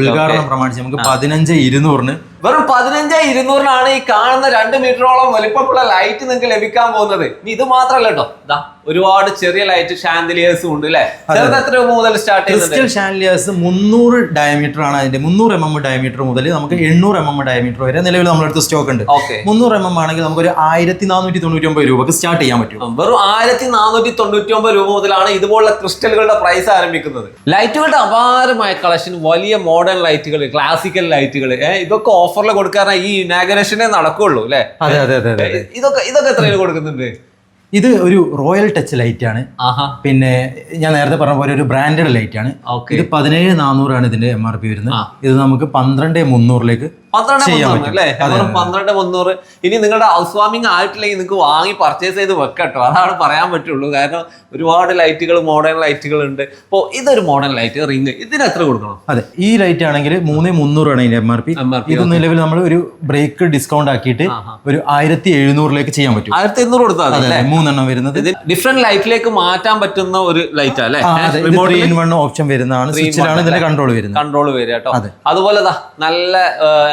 ഉദ്ഘാടനം പ്രമാണിച്ച് നമുക്ക് പതിനഞ്ച് ഇരുന്നൂറിന് വെറും പതിനഞ്ച് ഇരുന്നൂറിനാണ് ഈ കാണുന്ന രണ്ട് മീറ്ററോളം വലിപ്പമുള്ള ലൈറ്റ് നിങ്ങൾക്ക് ലഭിക്കാൻ പോകുന്നത്. ഇനി ഇത് മാത്രമല്ല കേട്ടോ ഇതാ ഒരുപാട് ചെറിയ ലൈറ്റ് ഷാൻഡിലിയേഴ്സും ഉണ്ട് അല്ലെ ചെറുത് എത്ര മുതൽ സ്റ്റാർട്ട് ക്രിസ്റ്റൽ ഷാൻഡിലിയേഴ്സ് മുന്നൂറ് ഡയമീറ്റർ ആണ് അതിന്റെ. മുന്നൂറ് എം എം ഡയമീറ്റർ മുതൽ നമുക്ക് എണ്ണൂറ് എം എം ഡയമീറ്റർ വരെ നിലവിൽ നമ്മളെടുത്ത് അടുത്ത് സ്റ്റോക്ക് ഉണ്ട്. ഓക്കെ. മുന്നൂറ് എം എം ആണെങ്കിൽ നമുക്ക് ഒരു ആയിരത്തി നാനൂറ്റി തൊണ്ണൂറ്റി ഒമ്പത് രൂപക്ക് സ്റ്റാർട്ട് ചെയ്യാൻ പറ്റും. വെറും ആയിരത്തി നാനൂറ്റി തൊണ്ണൂറ്റി ഒമ്പത് രൂപ മുതലാണ് ഇതുപോലുള്ള ക്രിസ്റ്റലുകളുടെ പ്രൈസ് ആരംഭിക്കുന്നത്. ലൈറ്റുകളുടെ അപാരമായ കളക്ഷൻ വലിയ മോഡേൺ ലൈറ്റുകൾ ക്ലാസിക്കൽ ലൈറ്റുകൾ ഇതൊക്കെ ഓഫറിൽ കൊടുക്കാറ ഈ ഇനാഗ്രേഷനെ നടക്കുള്ളൂ അല്ലെ അതെ അതെ അതെ അതെ ഇതൊക്കെ ഇതൊക്കെ എത്രയിൽ കൊടുക്കുന്നുണ്ട്? ഇത് ഒരു റോയൽ ടച്ച് ലൈറ്റ് ആണ്. പിന്നെ ഞാൻ നേരത്തെ പറഞ്ഞ പോലെ ഒരു ബ്രാൻഡഡ് ലൈറ്റ് ആണ്. ഇത് പതിനേഴ് നാനൂറാണ് ഇതിന്റെ എം ആർ പി വരുന്നത്. ഇത് നമുക്ക് പന്ത്രണ്ട് മുന്നൂറിലേക്ക് പന്ത്രണ്ട് മുന്നൂറ്. അല്ലേ? പന്ത്രണ്ട് മുന്നൂറ്. ഇനി നിങ്ങളുടെ ഹൗസ് വാമിംഗ് ആയിട്ടില്ലെങ്കിൽ നിങ്ങൾക്ക് വാങ്ങി പർച്ചേസ് ചെയ്ത് വെക്കട്ടോ. അതാണ് പറയാൻ പറ്റുള്ളൂ. കാരണം ഒരുപാട് ലൈറ്റുകൾ മോഡേൺ ലൈറ്റുകൾ ഉണ്ട്. അപ്പോൾ ഇതൊരു മോഡേൺ ലൈറ്റ് റിംഗ് ഇതിന് എത്ര കൊടുക്കണം? അതെ ഈ ലൈറ്റ് ആണെങ്കിൽ മൂന്ന് മുന്നൂറാണ് ഇതിന്റെ എം ആർ പി ഇത് നിലവിൽ നമ്മൾ ഒരു ബ്രേക്ക് ഡിസ്കൗണ്ട് ആക്കിയിട്ട് ഒരു ആയിരത്തി എഴുന്നൂറിലേക്ക് ചെയ്യാൻ പറ്റും. ആയിരത്തി എണ്ണൂറ് കൊടുത്താൽ അതെ മൂന്നെണ്ണം വരുന്നത്. ഡിഫറെന്റ് ലൈറ്റിലേക്ക് മാറ്റാൻ പറ്റുന്ന ഒരു ലൈറ്റ് അല്ലേ? Remote three in one option വരുന്നതാണ്. സ്വിച്ചിലാണ് ഇതിന്റെ കൺട്രോൾ വരുന്നത്. കൺട്രോൾ വരിക കേട്ടോ. അതുപോലെ നല്ല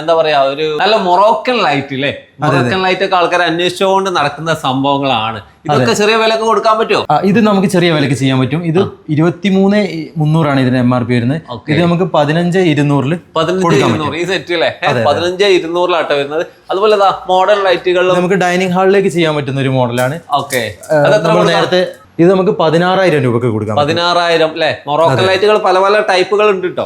എന്താ പറയാ ഒരു നല്ല മൊറോക്കൻ ലൈറ്റ് ഇല്ലേ മൊറോക്കൻ ലൈറ്റ് ഒക്കെ ആൾക്കാർ അന്വേഷിച്ചുകൊണ്ട് നടക്കുന്ന സംഭവങ്ങളാണ്. ഇതൊക്കെ ചെറിയ വിലക്ക് കൊടുക്കാൻ പറ്റുമോ? ഇത് നമുക്ക് ചെറിയ വിലക്ക് ചെയ്യാൻ പറ്റും. ഇത് ഇരുപത്തിമൂന്ന് മുന്നൂറാണ് ഇതിന്റെ എം ആർ പി വരുന്നത്. ഇത് നമുക്ക് പതിനഞ്ച് ഇരുന്നൂറിൽ പതിനഞ്ച് ഇരുന്നൂറ്. ഈ സെറ്റ് അല്ലേ പതിനഞ്ച് ഇരുന്നൂറിലാട്ടോ വരുന്നത്. അതുപോലെ മോഡൽ ലൈറ്റുകൾ നമുക്ക് ഡൈനിങ് ഹാളിലേക്ക് ചെയ്യാൻ പറ്റുന്ന ഒരു മോഡലാണ് ഓക്കെ നേരത്തെ ഇത് നമുക്ക് പതിനാറായിരം രൂപക്ക് കൊടുക്കാം പതിനാറായിരം അല്ലെ മൊറോക്കൻ ലൈറ്റുകൾ പല പല ടൈപ്പുകൾ ഉണ്ട് കേട്ടോ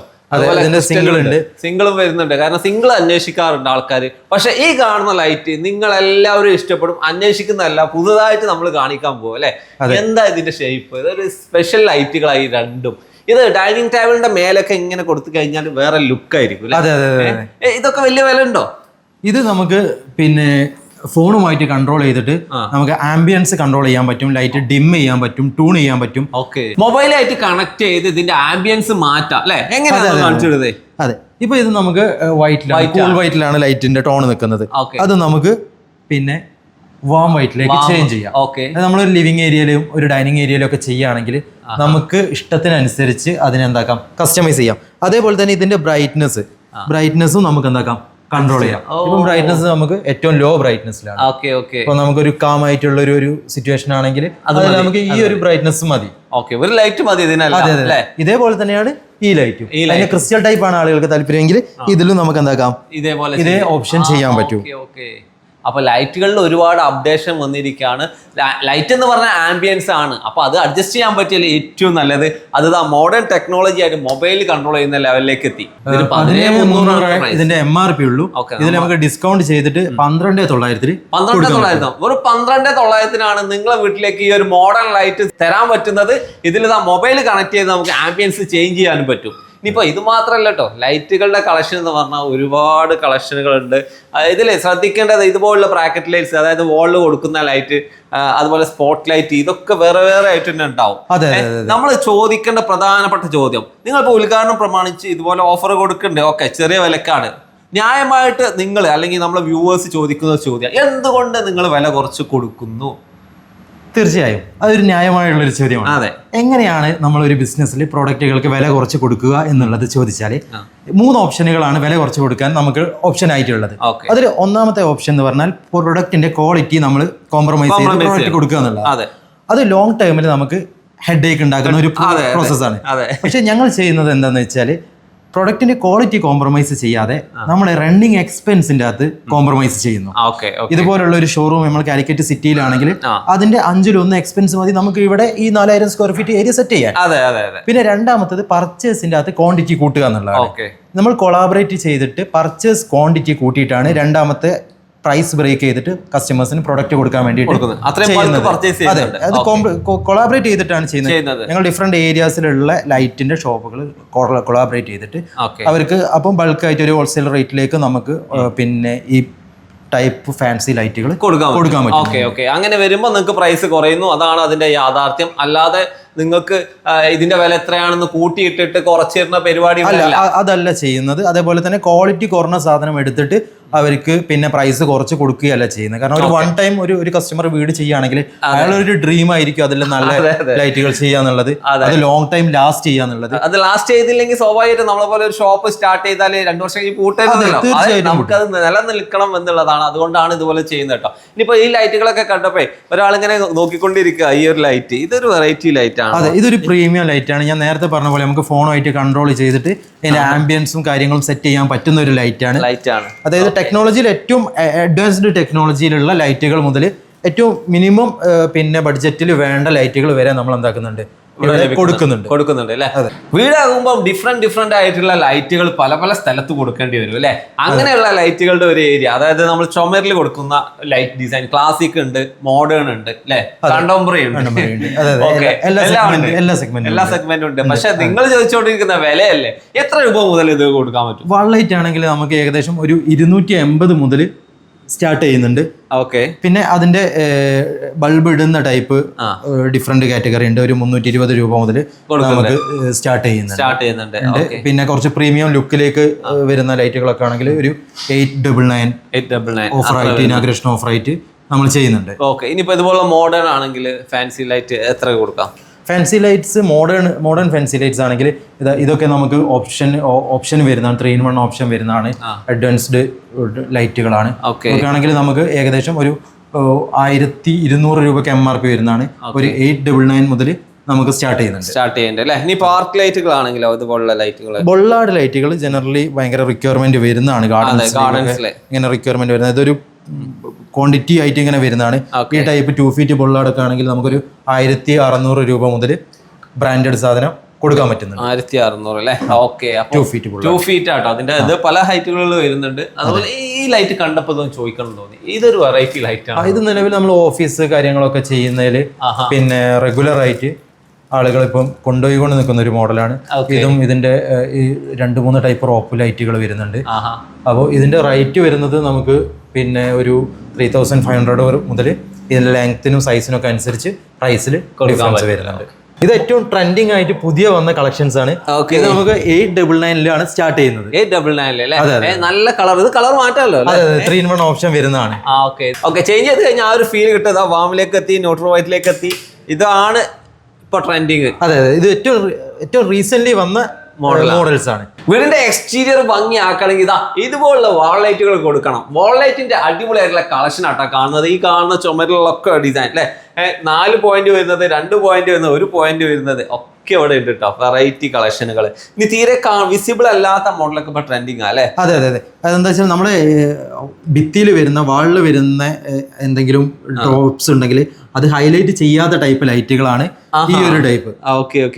single ഉണ്ട്. സിംഗിളും വരുന്നുണ്ട്. കാരണം സിംഗിൾ അന്വേഷിക്കാറുണ്ട് ആൾക്കാർ പക്ഷെ ഈ കാണുന്ന ലൈറ്റ് നിങ്ങൾ എല്ലാവരും ഇഷ്ടപ്പെടും. അന്വേഷിക്കുന്നതല്ല പുതുതായിട്ട് നമ്മൾ കാണിക്കാൻ പോകും അല്ലെ? എന്താ ഇതിന്റെ ഷേപ്പ് ഇതൊരു സ്പെഷ്യൽ ലൈറ്റുകളായി രണ്ടും. ഇത് ഡൈനിങ് ടേബിളിന്റെ മേലൊക്കെ ഇങ്ങനെ കൊടുത്തു കഴിഞ്ഞാൽ വേറെ ലുക്ക് ആയിരിക്കും ഇതൊക്കെ വലിയ വില ഉണ്ടോ? ഇത് നമുക്ക് പിന്നെ ഫോണുമായിട്ട് കൺട്രോൾ ചെയ്തിട്ട് നമുക്ക് ആംബിയൻസ് കൺട്രോൾ ചെയ്യാൻ പറ്റും ലൈറ്റ് ഡിം ചെയ്യാൻ പറ്റും ട്യൂൺ ചെയ്യാൻ പറ്റും. ഓക്കെ മൊബൈലായിട്ട് കണക്ട് ചെയ്ത് ഇതിന്റെ ആംബിയൻസ് മാറ്റാം അല്ലെ? എങ്ങനെയാണ് അതെ ഇപ്പൊ ഇത് നമുക്ക് വൈറ്റിലാണ് കൂൾ വൈറ്റിലാണ് ലൈറ്റിന്റെ ടോൺ നിൽക്കുന്നത്. അത് നമുക്ക് പിന്നെ വാം വൈറ്റിലേക്ക് ചേഞ്ച് ചെയ്യാം. ഓക്കെ നമ്മൾ നമ്മളൊരു ലിവിങ് ഏരിയയിലും ഒരു ഡൈനിങ് ഏരിയയിലും ഒക്കെ ചെയ്യുകയാണെങ്കിൽ നമുക്ക് ഇഷ്ടത്തിനനുസരിച്ച് അതിനെന്താക്കാം? കസ്റ്റമൈസ് ചെയ്യാം. അതേപോലെ തന്നെ ഇതിന്റെ ബ്രൈറ്റ്നസ് ബ്രൈറ്റ്നസ്സും നമുക്ക് എന്താക്കാം? കൺട്രോൾ ചെയ്യാം. ഇപ്പം ബ്രൈറ്റ്നസ് നമുക്ക് ഏറ്റവും ലോ ബ്രൈറ്റ്നസ്സിലാണ് ഓക്കെ ഓക്കെ ഇപ്പൊ നമുക്കൊരു കാം ആയിട്ടുള്ള ഒരു ഒരു സിറ്റുവേഷൻ ആണെങ്കിൽ അത് നമുക്ക് ഈ ഒരു ബ്രൈറ്റ്നസ് മതി. ഓക്കെ ഒരു ലൈറ്റ് മതി ഇതിനല്ല ഇതേപോലെ തന്നെയാണ് ഈ ലൈറ്റും അതിന്റെ ക്രിസ്റ്റൽ ടൈപ്പ് ആണ് ആളുകൾക്ക് താല്പര്യമെങ്കിൽ ഇതിലും നമുക്ക് എന്താക്കാം? ഇതേപോലെ ഇതേ ഓപ്ഷൻ ചെയ്യാൻ പറ്റും. ഓക്കെ ഓക്കെ അപ്പൊ ലൈറ്റുകളിൽ ഒരുപാട് അപ്ഡേഷൻ വന്നിരിക്കുകയാണ്. ലൈറ്റ് എന്ന് പറഞ്ഞാൽ ആംബിയൻസ് ആണ്. അപ്പോൾ അത് അഡ്ജസ്റ്റ് ചെയ്യാൻ പറ്റിയാൽ ഏറ്റവും നല്ലത്. അത് ആ മോഡേൺ ടെക്നോളജി ആയിട്ട് മൊബൈൽ കൺട്രോൾ ചെയ്യുന്ന ലെവലിലേക്ക് എത്തി. ഇതിന്റെ എം ആർ പി ഉള്ളൂ. ഇതിൽ നമുക്ക് ഡിസ്കൗണ്ട് ചെയ്തിട്ട് പന്ത്രണ്ട് തൊള്ളായിരത്തി പന്ത്രണ്ട് തൊള്ളായിരത്തി ഒരു പന്ത്രണ്ട് തൊള്ളായിരത്തിനാണ് നിങ്ങളെ വീട്ടിലേക്ക് ഈ ഒരു മോഡേൺ ലൈറ്റ് തരാൻ പറ്റുന്നത്. ഇതിൽ ആ മൊബൈൽ കണക്ട് ചെയ്ത് നമുക്ക് ആംബിയൻസ് ചേഞ്ച് ചെയ്യാനും പറ്റും. ഇനിയിപ്പോൾ ഇത് മാത്രമല്ല കേട്ടോ ലൈറ്റുകളുടെ കളക്ഷൻ എന്ന് പറഞ്ഞാൽ ഒരുപാട് കളക്ഷനുകളുണ്ട് ഇതിൽ ശ്രദ്ധിക്കേണ്ടത് ഇതുപോലുള്ള ബ്രാക്കറ്റ് ലൈറ്റ്സ് അതായത് വാളിൽ കൊടുക്കുന്ന ലൈറ്റ് അതുപോലെ സ്പോട്ട് ലൈറ്റ് ഇതൊക്കെ വേറെ വേറെ ആയിട്ട് തന്നെ ഉണ്ടാവും. നമ്മൾ ചോദിക്കേണ്ട പ്രധാനപ്പെട്ട ചോദ്യം. നിങ്ങളിപ്പോൾ ഉദ്ഘാടനം പ്രമാണിച്ച് ഇതുപോലെ ഓഫർ കൊടുക്കണ്ടേ? ഓക്കെ ചെറിയ വിലക്കാണ്. ന്യായമായിട്ട് നിങ്ങൾ അല്ലെങ്കിൽ നമ്മളെ വ്യൂവേഴ്സ് ചോദിക്കുന്ന ചോദ്യം എന്തുകൊണ്ട് നിങ്ങൾ വില കുറച്ച് കൊടുക്കുന്നു? തീർച്ചയായും. അതൊരു ന്യായമായുള്ള ഒരു ചോദ്യമാണ്. അതെ. എങ്ങനെയാണ് നമ്മൾ ഒരു ബിസിനസ്സിൽ പ്രോഡക്റ്റുകൾക്ക് വില കുറച്ച് കൊടുക്കുക എന്നുള്ളത് ചോദിച്ചാൽ മൂന്ന് ഓപ്ഷനുകളാണ് വില കുറച്ച് കൊടുക്കാൻ നമുക്ക് ഓപ്ഷൻ ആയിട്ടുള്ളത്. അതിൽ ഒന്നാമത്തെ ഓപ്ഷൻ എന്ന് പറഞ്ഞാൽ പ്രൊഡക്റ്റിന്റെ ക്വാളിറ്റി നമ്മൾ കോംപ്രമൈസ് ചെയ്ത് പ്രോഡക്റ്റ് കൊടുക്കുക എന്നുള്ളത് അതെ. അത് ലോങ് ടൈമിൽ നമുക്ക് ഹെഡ് ഏക്ക് ഉണ്ടാക്കുന്ന ഒരു. പ്രോസസ്സാണ് പക്ഷെ ഞങ്ങൾ ചെയ്യുന്നത് എന്താണെന്ന് വെച്ചാൽ പ്രൊഡക്റ്റിന്റെ ക്വാളിറ്റി കോംപ്രമൈസ് ചെയ്യാതെ നമ്മൾ റണ്ണിങ് എക്സ്പെൻസിന്റെ അകത്ത് കോംപ്രമൈസ് ചെയ്യുന്നു. ഇതുപോലുള്ള ഒരു ഷോറൂം നമ്മൾ കാലിക്കറ്റ് സിറ്റിയിലാണെങ്കിൽ. അതിന്റെ അഞ്ചിലൊന്ന് എക്സ്പെൻസ് മതി. നമുക്ക് ഇവിടെ ഈ നാലായിരം സ്ക്വയർ ഫീറ്റ് ഏരിയ സെറ്റ് ചെയ്യാം പിന്നെ രണ്ടാമത്തത് പർച്ചേസിന്റെ അകത്ത് ക്വാണ്ടിറ്റി കൂട്ടുക എന്നുള്ളതാണ്. നമ്മൾ കൊളാബറേറ്റ് ചെയ്തിട്ട് പർച്ചേസ് ക്വാണ്ടിറ്റി കൂട്ടിയിട്ടാണ് രണ്ടാമത്തെ പ്രൈസ് ബ്രേക്ക് ചെയ്തിട്ട് കസ്റ്റമേഴ്സിന് പ്രൊഡക്റ്റ് കൊടുക്കാൻ വേണ്ടിയിട്ട് അതെ അത് കൊളാബറേറ്റ് ചെയ്തിട്ടാണ് ചെയ്യുന്നത്. ഞങ്ങൾ ഡിഫറെന്റ് ഏരിയാസിലുള്ള ലൈറ്റിന്റെ ഷോപ്പുകൾ കൊളാബറേറ്റ് ചെയ്തിട്ട് അവർക്ക് അപ്പം ബൾക്കായിട്ട് ഒരു ഹോൾസെയിൽ റേറ്റിലേക്ക് നമുക്ക് പിന്നെ ഈ ടൈപ്പ് ഫാൻസി ലൈറ്റുകൾ കൊടുക്കാൻ കൊടുക്കാൻ പറ്റും. ഓക്കെ ഓക്കെ അങ്ങനെ വരുമ്പോൾ നിങ്ങൾക്ക് പ്രൈസ് കുറയുന്നു. അതാണ് അതിന്റെ യാഥാർത്ഥ്യം. അല്ലാതെ നിങ്ങൾക്ക് ഇതിന്റെ വില എത്രയാണെന്ന് കൂട്ടിയിട്ടിട്ട് കുറച്ചിരുന്ന പരിപാടി അല്ല അതല്ല ചെയ്യുന്നത്. അതേപോലെ തന്നെ ക്വാളിറ്റി കുറഞ്ഞ സാധനം എടുത്തിട്ട് അവർക്ക് പിന്നെ പ്രൈസ് കുറച്ച് കൊടുക്കുകയല്ല ചെയ്യുന്നത്. കാരണം ഒരു വൺ ടൈം ഒരു ഒരു കസ്റ്റമർ വീട് ചെയ്യുകയാണെങ്കിൽ ഒരു ഡ്രീം ആയിരിക്കും അതിൽ നല്ല. ലൈറ്റുകൾ ചെയ്യാന്നുള്ളത്. അത്. ലോങ് ടൈം ലാസ്റ്റ് ചെയ്യാന്നുള്ളത്. അത് ലാസ്റ്റ് ചെയ്തില്ലെങ്കിൽ സ്വാഭാവികമായിട്ടും നമ്മളെ പോലെ ഒരു ഷോപ്പ് സ്റ്റാർട്ട് ചെയ്താൽ രണ്ടു വർഷം കഴിഞ്ഞ് പൂട്ടരുതല്ലോ നമുക്ക് അത് നമുക്കത് നിലനിൽക്കണം എന്നുള്ളതാണ്. അതുകൊണ്ടാണ് ഇതുപോലെ ചെയ്യുന്നത് കേട്ടോ. ഇനിയിപ്പോ ഈ ലൈറ്റുകളൊക്കെ കണ്ടപ്പോ ഒരാളിങ്ങനെ നോക്കിക്കൊണ്ടിരിക്കുക ഈ ഒരു ലൈറ്റ് ഇതൊരു വെറൈറ്റി ലൈറ്റ് ആണ്. അതെ ഇതൊരു പ്രീമിയം ലൈറ്റ് ആണ്. ഞാൻ നേരത്തെ പറഞ്ഞ പോലെ നമുക്ക് ഫോണുമായിട്ട് കൺട്രോൾ ചെയ്തിട്ട് ഇതിന്റെ ആംബിയൻസും കാര്യങ്ങളും സെറ്റ് ചെയ്യാൻ പറ്റുന്ന ഒരു ലൈറ്റ് ആണ്. ലൈറ്റ് ആണ്. അതായത് ടെക്നോളജിയിൽ ഏറ്റവും അഡ്വാൻസ്ഡ് ടെക്നോളജിയിലുള്ള ലൈറ്റുകൾ മുതൽ ഏറ്റവും മിനിമം പിന്നെ ബഡ്ജറ്റിൽ വേണ്ട ലൈറ്റുകൾ വരെ നമ്മൾ എന്താക്കുന്നുണ്ട് കൊടുക്കുന്നുണ്ട്. കൊടുക്കുന്നുണ്ട് അല്ലേ? വീടാകുമ്പോൾ ഡിഫറെന്റ് ഡിഫറെന്റ് ആയിട്ടുള്ള ലൈറ്റുകൾ പല പല സ്ഥലത്ത് കൊടുക്കേണ്ടി വരും അല്ലേ? അങ്ങനെയുള്ള ലൈറ്റുകളുടെ ഒരു ഏരിയ അതായത് നമ്മൾ ചുമരിൽ കൊടുക്കുന്ന ലൈറ്റ് ഡിസൈൻ ക്ലാസിക് ഉണ്ട് മോഡേൺ ഉണ്ട് അല്ലേ? കണ്ടംപററി ഉണ്ട്. എല്ലാ-. സെഗ്മെന്റും ഉണ്ട്. പക്ഷെ നിങ്ങൾ ചോദിച്ചുകൊണ്ടിരിക്കുന്ന വിലയല്ലേ? എത്ര രൂപ മുതൽ ഇത് കൊടുക്കാൻ പറ്റും? വൺ ലൈറ്റ് ആണെങ്കിൽ നമുക്ക് ഏകദേശം ഒരു ഇരുന്നൂറ്റി എൺപത് മുതൽ സ്റ്റാർട്ട് ചെയ്യുന്നുണ്ട്. ഓക്കെ. പിന്നെ അതിന്റെ ബൾബ് ഇടുന്ന ടൈപ്പ്. ഡിഫറെന്റ് കാറ്റഗറി ഉണ്ട്. ഒരു മുന്നൂറ്റി ഇരുപത് രൂപ മുതൽ നമുക്ക് സ്റ്റാർട്ട് ചെയ്യുന്നുണ്ട്. സ്റ്റാർട്ട് ചെയ്യുന്നുണ്ട്. പിന്നെ കുറച്ച് പ്രീമിയം ലുക്കിലേക്ക് വരുന്ന ലൈറ്റുകളൊക്കെ ആണെങ്കിൽ ഒരു eight double nine eight double nine offer ആയിട്ട് ഇനാഗ്രേഷൻ ഓഫർ ആയിട്ട് നമ്മൾ ചെയ്യുന്നുണ്ട്. ഓക്കെ. ഇതുപോലെ മോഡേൺ ആണെങ്കിൽ ഫാൻസി ലൈറ്റ് എത്ര കൊടുക്കാം? Fancy lights modern modern fancy lights ആണെങ്കിൽ ഇത് ഇതൊക്കെ നമുക്ക് ഓപ്ഷൻ ഓപ്ഷൻ വരുന്നതാണ്. ത്രീ ഇൻ വൺ ഓപ്ഷൻ വരുന്നതാണ്. അഡ്വാൻസ്ഡ് ലൈറ്റുകളാണ് ആണെങ്കിൽ നമുക്ക് ഏകദേശം ഒരു ആയിരത്തി ഇരുന്നൂറ് രൂപയ്ക്ക് എം ആർ പി വരുന്നതാണ്. ഒരു എയ്റ്റ് ഡബിൾ നയൻ മുതൽ നമുക്ക് സ്റ്റാർട്ട് ചെയ്യുന്നുണ്ട്. സ്റ്റാർട്ട് ചെയ്യുന്നുണ്ട് അല്ലേ? ഇനി പാർക്ക് ലൈറ്റുകളാണെങ്കിലോ അതുപോലുള്ള ലൈറ്റുകൾ ബൊള്ളാട് ലൈറ്റുകൾ ജനറലി ഭയങ്കര റിക്വയർമെന്റ് വരുന്നതാണ്. ഗാർഡൻസ് ഗാർഡൻസിലെ ഇങ്ങനെ റിക്വയർമെന്റ് വരുന്നത്. ഇതൊരു ക്വാണ്ടിറ്റി ആയിട്ട് ഇങ്ങനെ വരുന്നതാണ്. ഈ ടൈപ്പ് ടു ഫീറ്റ് ബൊള്ളാടൊക്കെ ആണെങ്കിൽ നമുക്കൊരു ആയിരത്തി അറുന്നൂറ് രൂപ മുതൽ ബ്രാൻഡഡ് സാധനം കൊടുക്കാൻ പറ്റുന്നുണ്ട്. ആയിരത്തി അറുന്നൂറ് അല്ലേ? Okay two feet two feet ആട്ടോ. അതിന്റെ ഇത് പല ഹൈറ്റുകളിൽ വരുന്നുണ്ട്. അതുപോലെ ഈ ലൈറ്റ് കണ്ടപ്പോൾ ഇതൊന്ന് ചോദിക്കണം തോന്നി. ഇതൊരു വെറൈറ്റി ലൈറ്റ് ആണ്? ഇത് നിലവിൽ നമ്മൾ ഓഫീസ് കാര്യങ്ങളൊക്കെ ചെയ്യുന്നതിൽ പിന്നെ റെഗുലർ ആയിട്ട് ആളുകൾ ഇപ്പം കൊണ്ടുപോയിക്കൊണ്ട് നിൽക്കുന്ന ഒരു മോഡലാണ്. ഇതും ഇതിന്റെ ഈ രണ്ട് മൂന്ന് ടൈപ്പ് റോപ്പ് ലൈറ്റുകൾ വരുന്നുണ്ട്. അപ്പോൾ ഇതിന്റെ റേറ്റ് വരുന്നത് നമുക്ക് പിന്നെ ഒരു ത്രീ തൗസൻഡ് ഫൈവ് ഹൺഡ്രഡ് മുതൽ ഇതിന്റെ ലെങ്ത്തിനും സൈസിനും ഒക്കെ അനുസരിച്ച് പ്രൈസിൽ ഡിഫറൻസ് വരുന്നുണ്ട്. ഇത് ഏറ്റവും ട്രെൻഡിങ് ആയിട്ട് പുതിയ വന്ന കളക്ഷൻസ് ആണ്. ഇത് നമുക്ക് എയ്റ്റ് ഡബിൾ നയനിലാണ് സ്റ്റാർട്ട് ചെയ്യുന്നത്. എയ്റ്റ് ഡബിൾ നയനിലെ നല്ല കളർ ഇത് കളർ മാറ്റാമല്ലോ ത്രീ ഇൻ വൺ ഓപ്ഷൻ വരുന്നതാണ്. ഓക്കെ ഓക്കെ ചേഞ്ച് ചെയ്ത് കഴിഞ്ഞാൽ ആ ഒരു ഫീൽ കിട്ടുന്നത് വാമിലേക്ക് എത്തി ന്യൂട്രൽ വൈറ്റിലേക്ക് എത്തി ഇതാണ് ഇപ്പൊ ട്രെൻഡിങ് അതെ അതെ. ഇത് ഏറ്റവും ഏറ്റവും റീസെന്റ് വന്ന മോഡൽസ് ആണ്. വീടിന്റെ എക്സ്റ്റീരിയർ ഭംഗിയാക്കണമെങ്കിൽ ഇതാ ഇതുപോലുള്ള വാൾലൈറ്റുകൾ കൊടുക്കണം. വാൾലൈറ്റിന്റെ അടിപൊളിയായിട്ടുള്ള കളക്ഷൻ ആട്ടാ കാണുന്നത്. ഈ കാണുന്ന ചുമരിലൊക്കെ ഡിസൈൻ അല്ലെ? നാല് പോയിന്റ് വരുന്നത് രണ്ട് പോയിന്റ് വരുന്നത് ഒരു പോയിന്റ് വരുന്നത് ഒക്കെ ഇവിടെ ഉണ്ട് കേട്ടോ വെറൈറ്റി കളക്ഷനുകൾ ഇനി തീരെ വിസിബിൾ അല്ലാത്ത മോഡലൊക്കെ ഇപ്പൊ ട്രെൻഡിങ് അല്ലേ? അതെ അതെ അതെ. അതെന്താ വെച്ചാൽ നമ്മുടെ ഭിത്തിയിൽ വരുന്ന വാളിൽ വരുന്ന എന്തെങ്കിലും ടോപ്സ് ഉണ്ടെങ്കിൽ അത് ഹൈലൈറ്റ് ചെയ്യാത്ത ടൈപ്പ് ലൈറ്റുകളാണ് ഈ ഒരു ടൈപ്പ്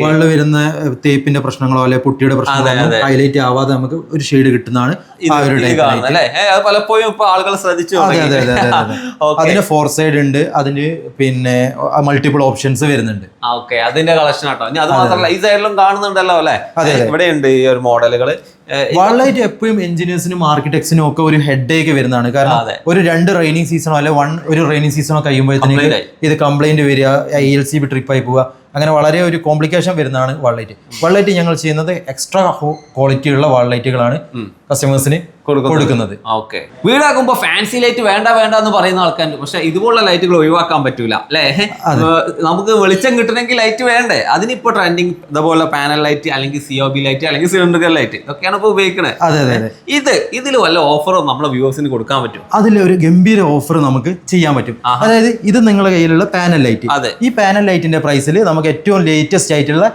വെള്ളം വരുന്ന തേപ്പിന്റെ പ്രശ്നങ്ങളോ അല്ലെ പുട്ടിയുടെ പ്രശ്നങ്ങളോ ഹൈലൈറ്റ് ആവാതെ നമുക്ക് ഒരു ഷെയ്ഡ് കിട്ടുന്നതാണ് ആ ഒരു ടൈപ്പ് പലപ്പോഴും ഇപ്പൊ ആളുകൾ ശ്രദ്ധിച്ചു അതെ അതെ അതെ അതിന് ഫോർ സൈഡ് ഉണ്ട്. അതിന് പിന്നെ മൾട്ടിപ്പിൾ ഓപ്ഷൻസ് വരുന്നുണ്ട്. ഓക്കെ അതിന്റെ കളക്ഷൻ ആട്ടോ. അത് മാത്രമല്ല ഈ സൈഡിലും കാണുന്നുണ്ടല്ലോ അല്ലെ? ഇവിടെ ഉണ്ട് ഈ ഒരു മോഡലുകൾ വാൾലൈറ്റ് എപ്പോഴും എഞ്ചിനീയേഴ്സിനും ആർക്കിടെക്ട്സിനും ഒക്കെ ഒരു ഹെഡ് ഏക്ക് വരുന്നതാണ്. കാരണം ഒരു രണ്ട് റെയിനിങ് സീസണോ അല്ലെ വൺ ഒരു റെയിനിങ് സീസണോ കഴിയുമ്പോഴത്തേക്ക് ഇത് കംപ്ലൈന്റ് വരിക ഐ എൽ സി ബി ട്രിപ്പായി പോവുക അങ്ങനെ വളരെ ഒരു കോംപ്ലിക്കേഷൻ വരുന്നതാണ് വാൾലൈറ്റ് വാൾലൈറ്റ് ഞങ്ങൾ ചെയ്യുന്നത് എക്സ്ട്രാ ക്വാളിറ്റി ഉള്ള വാൾലൈറ്റുകളാണ് കസ്റ്റമേഴ്സിന് കൊടുക്കുന്നത്? ഓക്കെ. വീടാക്കുമ്പോ ഫാൻസി ലൈറ്റ് വേണ്ട വേണ്ട എന്ന് പറയുന്ന ആൾക്കാർ പക്ഷെ ഇതുപോലുള്ള ലൈറ്റുകൾ ഒഴിവാക്കാൻ പറ്റൂല അല്ലേ? നമുക്ക് വെളിച്ചം കിട്ടണമെങ്കിൽ ലൈറ്റ് വേണ്ടേ? അതിനിപ്പോ ട്രെൻഡിങ് ഇതുപോലെ പാനൽ ലൈറ്റ് അല്ലെങ്കിൽ സി ഒ ബി ലൈറ്റ് അല്ലെങ്കിൽ സിലിണ്ടർ ലൈറ്റ് ഇതൊക്കെയാണ് ഇപ്പൊ ഉപയോഗിക്കുന്നത് അതെ അതെ ഇത് ഇതിൽ വല്ല ഓഫറും നമ്മളെ വ്യൂവേഴ്സിന് കൊടുക്കാൻ പറ്റും? അതിൽ ഒരു ഗംഭീര ഓഫർ നമുക്ക് ചെയ്യാൻ പറ്റും. അതായത് ഇത് നിങ്ങളുടെ കയ്യിലുള്ള പാനൽ ലൈറ്റ് അതെ. ഈ പാനൽ ലൈറ്റിന്റെ പ്രൈസിൽ നമുക്ക് ഏറ്റവും ലേറ്റസ്റ്റ് ആയിട്ടുള്ള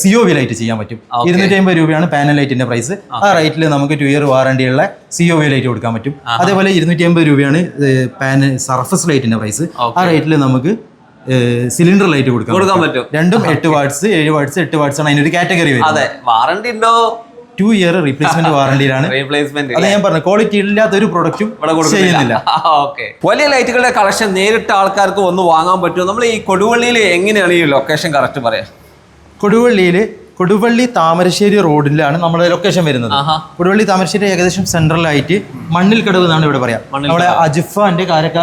സി ഒ വി ലൈറ്റ് ചെയ്യാൻ പറ്റും. ഇരുന്നൂറ്റി അമ്പത് രൂപയാണ് പാനൽ ലൈറ്റിന്റെ പ്രൈസ് ആ റേറ്റിൽ നമുക്ക് ടു ഇയർ വാറണ്ടി ഉള്ള സി ഒ വി ലൈറ്റ് കൊടുക്കാൻ പറ്റും. അതേപോലെ ഇരുന്നൂറ്റി അമ്പത് രൂപയാണ് പാനൽ സർഫസ് ലൈറ്റിന്റെ പ്രൈസ് ആ റേറ്റിൽ നമുക്ക് സിലിണ്ടർ ലൈറ്റ് കൊടുക്കാം കൊടുക്കാൻ പറ്റും. രണ്ടും എട്ട് വാട്ട്സ് ഏഴ് വാട്ട്സ് എട്ട് വാട്ട്സ് ആണ് അതിനൊരു കാറ്റഗറി വരുന്നത്. അതെ. വാറണ്ടി ഉണ്ടോ? ടു ഇയർ റീപ്ലേസ്മെന്റ് വാറണ്ടിയിലാണ് റീപ്ലേസ്മെന്റ് അത് ഞാൻ പറഞ്ഞു ക്വാളിറ്റി ഇല്ലാത്ത ഒരു പ്രൊഡക്റ്റും ഇവിടെ ചെയ്യുന്നില്ല. കൊടുക്കുന്നില്ല ഓക്കെ വലിയ ലൈറ്റുകളുടെ കളക്ഷൻ നേരിട്ട് ആൾക്കാർക്ക് ഒന്ന് വാങ്ങാൻ പറ്റുമോ? നമ്മൾ ഈ കൊടുവള്ളിയിൽ എങ്ങനെയാണ് ഈ ലൊക്കേഷൻ കറക്റ്റ് പറയാം? കൊടുവള്ളിയിൽ കൊടുവള്ളി താമരശ്ശേരി റോഡിലാണ് നമ്മുടെ ലൊക്കേഷൻ വരുന്നത്. കൊടുവള്ളി താമരശ്ശേരി ഏകദേശം സെൻട്രലായിട്ട് മണ്ണിൽ കടവ് എന്നാണ് ഇവിടെ പറയാം. നമ്മളെ അജിഫാന്റെ കാരക്ക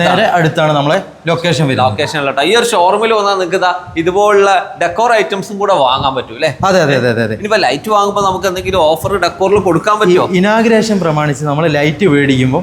നേരെ അടുത്താണ്. നമ്മളെ ലൊക്കേഷൻ വരുന്നത്. ലൊക്കേഷൻ ഈ ഒരു ഷോറൂമിൽ വന്നാൽ നിങ്ങൾക്ക് ഇതാ ഇതുപോലുള്ള ഡെക്കോർ ഐറ്റംസും കൂടെ വാങ്ങാൻ പറ്റും അല്ലേ? അതെ അതെ അതെ അതെ ഇനി ഇനിയിപ്പോ ലൈറ്റ് വാങ്ങുമ്പോൾ നമുക്ക് എന്തെങ്കിലും ഓഫർ ഡെക്കോറിൽ കൊടുക്കാൻ പറ്റുമോ ഇനാഗ്രേഷൻ പ്രമാണിച്ച് നമ്മൾ ലൈറ്റ് മേടിക്കുമ്പോൾ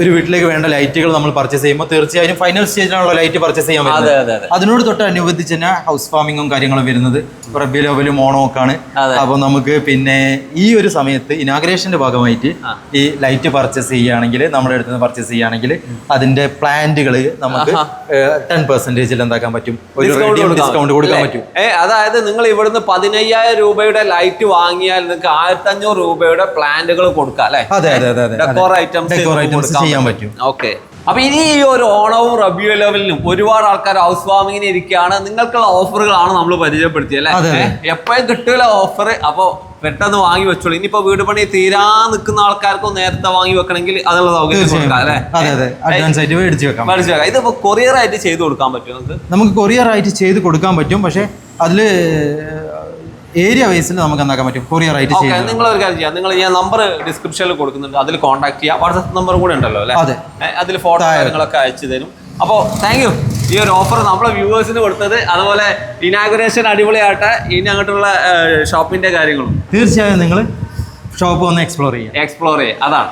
ഒരു വീട്ടിലേക്ക് വേണ്ട ലൈറ്റുകൾ നമ്മൾ പർച്ചേസ് ചെയ്യുമ്പോൾ തീർച്ചയായും ഫൈനൽ സ്റ്റേജിലാണല്ലോ ലൈറ്റ് പർച്ചേസ് ചെയ്യാൻ പറ്റുന്നത് അതെ അതെ. അതിനോട് തൊട്ട് അനുബന്ധിച്ച് തന്നെ ഹൗസ് ഫാമിങ്ങും കാര്യങ്ങളും വരുന്നത്. റബ്ബി ലെവലും ഒക്കെ ആണ്. അതെ. അപ്പൊ നമുക്ക് പിന്നെ ഈ ഒരു സമയത്ത് ഇനാഗ്രേഷന്റെ ഭാഗമായിട്ട് ഈ ലൈറ്റ് പർച്ചേസ് ചെയ്യുകയാണെങ്കിൽ നമ്മുടെ അടുത്ത് നിന്ന് പർച്ചേസ് ചെയ്യുകയാണെങ്കിൽ അതിന്റെ പ്ലാന്റുകൾ നമുക്ക് ടെൻ പെർസെന്റേജിൽ എന്താക്കാൻ പറ്റും? ഒരു ഡിസ്കൗണ്ട് കൊടുക്കാൻ പറ്റും. അതായത് നിങ്ങൾ ഇവിടുന്ന് പതിനയ്യായിരം രൂപയുടെ ലൈറ്റ് വാങ്ങിയാൽ നിങ്ങൾക്ക് ആയിരത്തി അഞ്ഞൂറ് രൂപയുടെ പ്ലാന്റുകൾ കൊടുക്കാം അല്ലേ? അതെ അതെ അതെ ഡെക്കോർ ഐറ്റംസ് ഡെക്കോർ ഐറ്റംസ് ചെയ്യാൻ പറ്റും. ഓക്കെ അപ്പൊ ഇനി ഈ ഒരു ഓണവും റബിയു ലെവലിനും ഒരുപാട് ആൾക്കാർ ഹൗസ് വാമിങ്ങിന് ഇരിക്കുകയാണ്. നിങ്ങൾക്കുള്ള ഓഫറുകളാണ് നമ്മൾ പരിചയപ്പെടുത്തിയത് അല്ലെ? എപ്പോഴും കിട്ടില്ല ഓഫർ അപ്പൊ പെട്ടെന്ന് വാങ്ങി വെച്ചോളൂ. ഇനിയിപ്പോ വീട് പണി തീരാ നിൽക്കുന്ന ആൾക്കാർക്കും നേരത്തെ വാങ്ങി വെക്കണമെങ്കിൽ അതിനുള്ള സൗകര്യം അഡ്വാൻസ് ആയിട്ട് മേടിച്ച് വെക്കാം. മേടിച്ച് വെക്കാം. ഇതിപ്പോ കൊറിയർ ആയിട്ട് ചെയ്ത് കൊടുക്കാൻ പറ്റും നമുക്ക് കൊറിയർ ആയിട്ട് ചെയ്ത് കൊടുക്കാൻ പറ്റും. പക്ഷെ അതിൽ ഏരിയ വൈസിൽ നമുക്ക് എന്താക്കാൻ പറ്റും? കൊറിയർ ആയിട്ട് ചെയ്യാം നിങ്ങൾ ഒരു കാര്യം ചെയ്യാം. നിങ്ങൾ ഞാൻ നമ്പർ ഡിസ്ക്രിപ്ഷനിൽ കൊടുക്കുന്നുണ്ട്. അതിൽ കോൺടാക്ട് ചെയ്യാം. വാട്സപ്പ് നമ്പർ കൂടെ ഉണ്ടല്ലോ അല്ലേ? അതെ. അതിൽ ഫോട്ടോ കാര്യങ്ങളൊക്കെ അയച്ചു തരും. അപ്പോൾ താങ്ക് യു ഈ ഒരു ഓഫർ നമ്മളെ വ്യൂവേഴ്സിന് കൊടുത്തത്. അതുപോലെ ഇനാഗുറേഷൻ അടിപൊളിയായിട്ട് ഇനി അങ്ങോട്ടുള്ള ഷോപ്പിന്റെ കാര്യങ്ങളും. തീർച്ചയായും നിങ്ങൾ ഷോപ്പ് ഒന്ന് എക്സ്പ്ലോർ ചെയ്യാം. എക്സ്പ്ലോർ ചെയ്യുക അതാണ്.